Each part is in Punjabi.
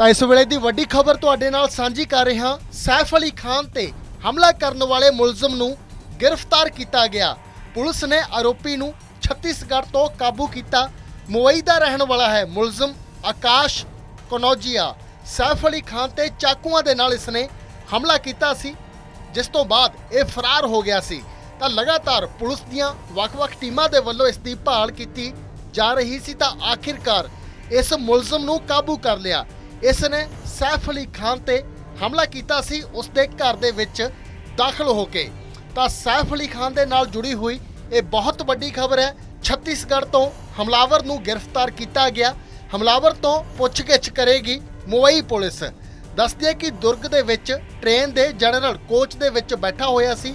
ਤਾਂ ਇਸ ਵੇਲੇ ਦੀ ਵੱਡੀ ਖਬਰ ਤੁਹਾਡੇ ਨਾਲ ਸਾਂਝੀ ਕਰ ਰਿਹਾ ਸੈਫ ਅਲੀ ਖਾਨ ਤੇ ਹਮਲਾ ਕਰਨ ਵਾਲੇ ਮੁਲਜ਼ਮ ਨੂੰ ਗ੍ਰਿਫਤਾਰ ਕੀਤਾ ਗਿਆ। ਪੁਲਿਸ ਨੇ ਆਰੋਪੀ ਨੂੰ ਛੱਤੀਸਗੜ੍ਹ ਤੋਂ ਕਾਬੂ ਕੀਤਾ। ਮੁੰਬਈ ਦਾ ਰਹਿਣ ਵਾਲਾ ਹੈ ਮੁਲਜ਼ਮ ਆਕਾਸ਼ ਕਨੌਜੀਆ। ਸੈਫ ਅਲੀ ਖਾਨ ਤੇ ਚਾਕੂਆਂ ਦੇ ਨਾਲ ਇਸਨੇ ਹਮਲਾ ਕੀਤਾ ਸੀ, ਜਿਸ ਤੋਂ ਬਾਅਦ ਇਹ ਫਰਾਰ ਹੋ ਗਿਆ ਸੀ। ਤਾਂ ਲਗਾਤਾਰ ਪੁਲਿਸ ਦੀਆਂ ਵੱਖ-ਵੱਖ ਟੀਮਾਂ ਦੇ ਵੱਲੋਂ ਇਸ ਦੀ ਭਾਲ ਕੀਤੀ ਜਾ ਰਹੀ ਸੀ ਤਾਂ ਆਖਿਰਕਾਰ ਇਸ ਮੁਲਜ਼ਮ ਨੂੰ ਕਾਬੂ ਕਰ ਲਿਆ। ਇਸ ਨੇ ਸੈਫ ਅਲੀ ਖਾਨ ਤੇ ਹਮਲਾ ਕੀਤਾ ਸੀ ਉਸ ਦੇ ਘਰ ਦੇ ਵਿੱਚ ਦਾਖਲ ਹੋ ਕੇ। ਤਾਂ ਸੈਫ ਅਲੀ ਖਾਨ ਦੇ ਨਾਲ ਜੁੜੀ ਹੋਈ ਇਹ ਬਹੁਤ ਵੱਡੀ ਖਬਰ ਹੈ। ਛੱਤੀਸਗੜ੍ਹ ਤੋਂ ਹਮਲਾਵਰ ਨੂੰ ਗ੍ਰਿਫਤਾਰ ਕੀਤਾ ਗਿਆ। ਹਮਲਾਵਰ ਤੋਂ ਪੁੱਛਗਿੱਛ ਕਰੇਗੀ ਮੁੰਬਈ ਪੁਲਿਸ। ਦੱਸਦੀ ਕਿ ਦੁਰਗ ਦੇ ਵਿੱਚ ਟ੍ਰੇਨ ਦੇ ਜਨਰਲ ਕੋਚ ਦੇ ਵਿੱਚ ਬੈਠਾ ਹੋਇਆ ਸੀ।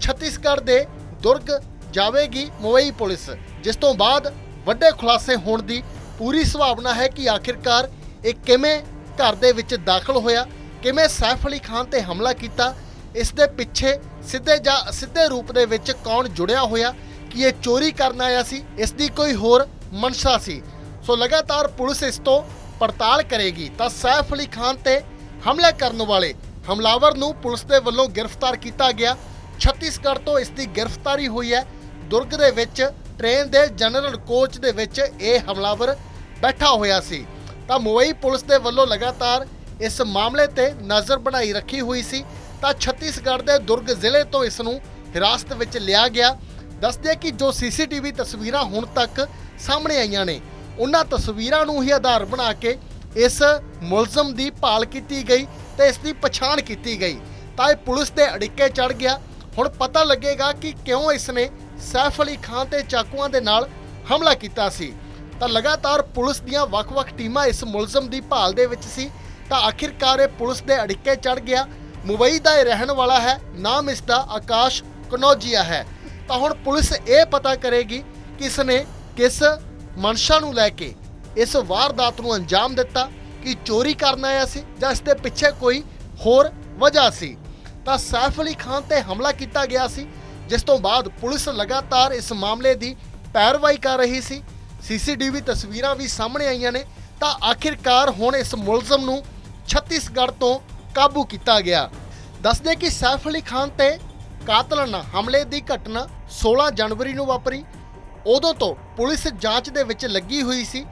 ਛੱਤੀਸਗੜ੍ਹ ਦੇ ਦੁਰਗ ਜਾਵੇਗੀ ਮੁੰਬਈ ਪੁਲਿਸ। ਜਿਸ ਤੋਂ ਬਾਅਦ ਵੱਡੇ ਖੁਲਾਸੇ ਹੋਣ ਦੀ ਪੂਰੀ ਸੰਭਾਵਨਾ ਹੈ ਕਿ ਆਖਿਰਕਾਰ ਇਹ ਕਿਵੇਂ ਘਰ ਦੇ ਵਿੱਚ ਦਾਖਲ ਹੋਇਆ, ਕਿਵੇਂ ਸੈਫ ਅਲੀ ਖਾਨ ਤੇ ਹਮਲਾ ਕੀਤਾ, ਇਸ ਦੇ ਪਿੱਛੇ ਸਿੱਧੇ ਜਾਂ ਸਿੱਧੇ ਰੂਪ ਦੇ ਵਿੱਚ ਕੌਣ ਜੁੜਿਆ ਹੋਇਆ, ਕਿ ਇਹ ਚੋਰੀ ਕਰਨ ਆਇਆ ਸੀ, ਇਸ ਦੀ ਕੋਈ ਹੋਰ ਮਨਸ਼ਾ ਸੀ। ਸੋ ਲਗਾਤਾਰ ਪੁਲਿਸ ਇਸ ਤੋਂ ਪੜਤਾਲ ਕਰੇਗੀ ਤਾਂ ਸੈਫ ਅਲੀ ਖਾਨ ਤੇ ਹਮਲਾ ਕਰਨ ਵਾਲੇ ਹਮਲਾਵਰ ਨੂੰ ਪੁਲਿਸ ਦੇ ਵੱਲੋਂ ਗ੍ਰਿਫਤਾਰ ਕੀਤਾ ਗਿਆ। ਛੱਤੀਸਗੜ੍ਹ ਤੋਂ ਇਸ ਦੀ ਗ੍ਰਿਫਤਾਰੀ ਹੋਈ ਹੈ। ਦੁਰਗ ਦੇ ਵਿੱਚ ਟ੍ਰੇਨ ਦੇ ਜਨਰਲ ਕੋਚ ਦੇ ਵਿੱਚ ਇਹ ਹਮਲਾਵਰ ਬੈਠਾ ਹੋਇਆ ਸੀ। ਤਾਂ ਮੁੰਬਈ ਪੁਲਿਸ ਦੇ ਵੱਲੋਂ ਲਗਾਤਾਰ ਇਸ ਮਾਮਲੇ ਤੇ ਨਜ਼ਰ ਬਣਾਈ ਰੱਖੀ ਹੋਈ ਸੀ। ਤਾਂ ਛੱਤੀਸਗੜ੍ਹ ਦੇ ਦੁਰਗ ਜ਼ਿਲ੍ਹੇ ਤੋਂ ਇਸ ਨੂੰ ਹਿਰਾਸਤ ਵਿੱਚ ਲਿਆ ਗਿਆ। ਦੱਸਦੇ ਕਿ ਜੋ ਸੀਸੀਟੀਵੀ ਤਸਵੀਰਾਂ ਹੁਣ ਤੱਕ ਸਾਹਮਣੇ ਆਈਆਂ ਨੇ, ਉਹਨਾਂ ਤਸਵੀਰਾਂ ਨੂੰ ਹੀ ਆਧਾਰ ਬਣਾ ਕੇ ਇਸ ਮੁਲਜ਼ਮ ਦੀ ਭਾਲ ਕੀਤੀ ਗਈ ਤੇ ਇਸ ਦੀ ਪਛਾਣ ਕੀਤੀ ਗਈ। ਤਾਂ ਇਹ ਪੁਲਿਸ ਦੇ ਅੜਿੱਕੇ ਚੜ ਗਿਆ। ਹੁਣ ਪਤਾ ਲੱਗੇਗਾ ਕਿ ਕਿਉਂ ਇਸ ਨੇ ਸੈਫ ਅਲੀ ਖਾਨ ਤੇ ਚਾਕੂਆਂ ਦੇ ਨਾਲ ਹਮਲਾ ਕੀਤਾ ਸੀ। ਤਾਂ ਲਗਾਤਾਰ ਪੁਲਿਸ ਦੀਆਂ ਵੱਖ-ਵੱਖ ਟੀਮਾਂ ਇਸ ਮੁਲਜ਼ਮ ਦੀ ਭਾਲ ਦੇ ਵਿੱਚ ਸੀ, ਤਾਂ ਆਖਿਰਕਾਰ ਇਹ ਪੁਲਿਸ ਦੇ ਅੜਿੱਕੇ ਚੜ ਗਿਆ। ਮੁੰਬਈ ਦਾ ਇਹ ਰਹਿਣ ਵਾਲਾ ਹੈ, ਨਾਮ ਇਸ ਦਾ ਆਕਾਸ਼ ਕਨੌਜੀਆ ਹੈ। ਤਾਂ ਹੁਣ ਪੁਲਿਸ ਇਹ ਪਤਾ ਕਰੇਗੀ ਕਿ ਇਸ ਨੇ ਕਿਸ ਮਨਸ਼ਾ ਨੂੰ ਲੈ ਕੇ ਇਸ ਵਾਰਦਾਤ ਨੂੰ ਅੰਜਾਮ ਦਿੱਤਾ, ਕਿ ਚੋਰੀ ਕਰਨ ਆਇਆ ਸੀ ਜਾਂ ਇਸ ਦੇ ਪਿੱਛੇ ਕੋਈ ਹੋਰ ਵਜ੍ਹਾ ਸੀ। ਤਾਂ ਸੈਫ ਅਲੀ ਖਾਨ ਤੇ ਹਮਲਾ ਕੀਤਾ ਗਿਆ ਸੀ, ਜਿਸ ਤੋਂ ਬਾਅਦ ਪੁਲਿਸ ਲਗਾਤਾਰ ਇਸ ਮਾਮਲੇ ਦੀ ਪੈਰਵਾਈ ਕਰ ਰਹੀ ਸੀ। ਸੀਸੀਟੀਵੀ ਤਸਵੀਰਾਂ ਵੀ ਸਾਹਮਣੇ ਆਈਆਂ ਨੇ, ਤਾਂ ਆਖਿਰਕਾਰ ਹੁਣ ਇਸ ਮੁਲਜ਼ਮ ਨੂੰ ਛੱਤੀਸਗੜ੍ਹ ਤੋਂ ਕਾਬੂ ਕੀਤਾ ਗਿਆ। ਦੱਸਦੇ ਕਿ ਸੈਫ ਅਲੀ ਖਾਨ ਤੇ ਕਾਤਲਾਨਾ ਹਮਲੇ ਦੀ ਘਟਨਾ 16 ਜਨਵਰੀ ਨੂੰ ਵਾਪਰੀ। ਉਦੋਂ ਤੋਂ ਪੁਲਿਸ ਜਾਂਚ ਦੇ ਵਿੱਚ ਲੱਗੀ ਹੋਈ ਸੀ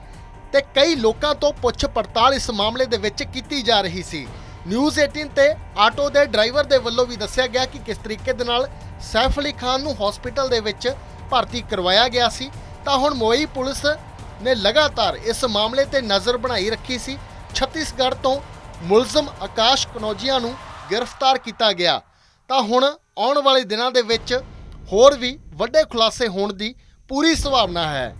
ਤੇ ਕਈ ਲੋਕਾਂ ਤੋਂ ਪੁੱਛ ਪੜਤਾਲ ਇਸ ਮਾਮਲੇ ਦੇ ਵਿੱਚ ਕੀਤੀ ਜਾ ਰਹੀ ਸੀ। ਨਿਊਜ਼ 18 ਤੇ ਆਟੋ ਦੇ ਡਰਾਈਵਰ ਦੇ ਵੱਲੋਂ ਵੀ ਦੱਸਿਆ ਗਿਆ ਕਿ ਕਿਸ ਤਰੀਕੇ ਦੇ ਨਾਲ ਸੈਫ ਅਲੀ ਖਾਨ ਨੂੰ ਹਸਪੀਟਲ ਦੇ ਵਿੱਚ ਭਰਤੀ ਕਰਵਾਇਆ ਗਿਆ ਸੀ। ਤਾਂ ਹੁਣ ਮੋਈ ਪੁਲਿਸ ਨੇ ਲਗਾਤਾਰ ਇਸ ਮਾਮਲੇ ਤੇ ਨਜ਼ਰ ਬਣਾਈ ਰੱਖੀ ਸੀ। ਛੱਤੀਸਗੜ੍ਹ ਤੋਂ ਮੁਲਜ਼ਮ ਆਕਾਸ਼ ਕਨੌਜੀਆ ਨੂੰ ਗ੍ਰਿਫਤਾਰ ਕੀਤਾ ਗਿਆ। ਤਾਂ ਹੁਣ ਆਉਣ ਵਾਲੇ ਦਿਨਾਂ ਦੇ ਵਿੱਚ ਹੋਰ ਵੀ ਵੱਡੇ ਖੁਲਾਸੇ ਹੋਣ ਦੀ ਪੂਰੀ ਸੰਭਾਵਨਾ ਹੈ।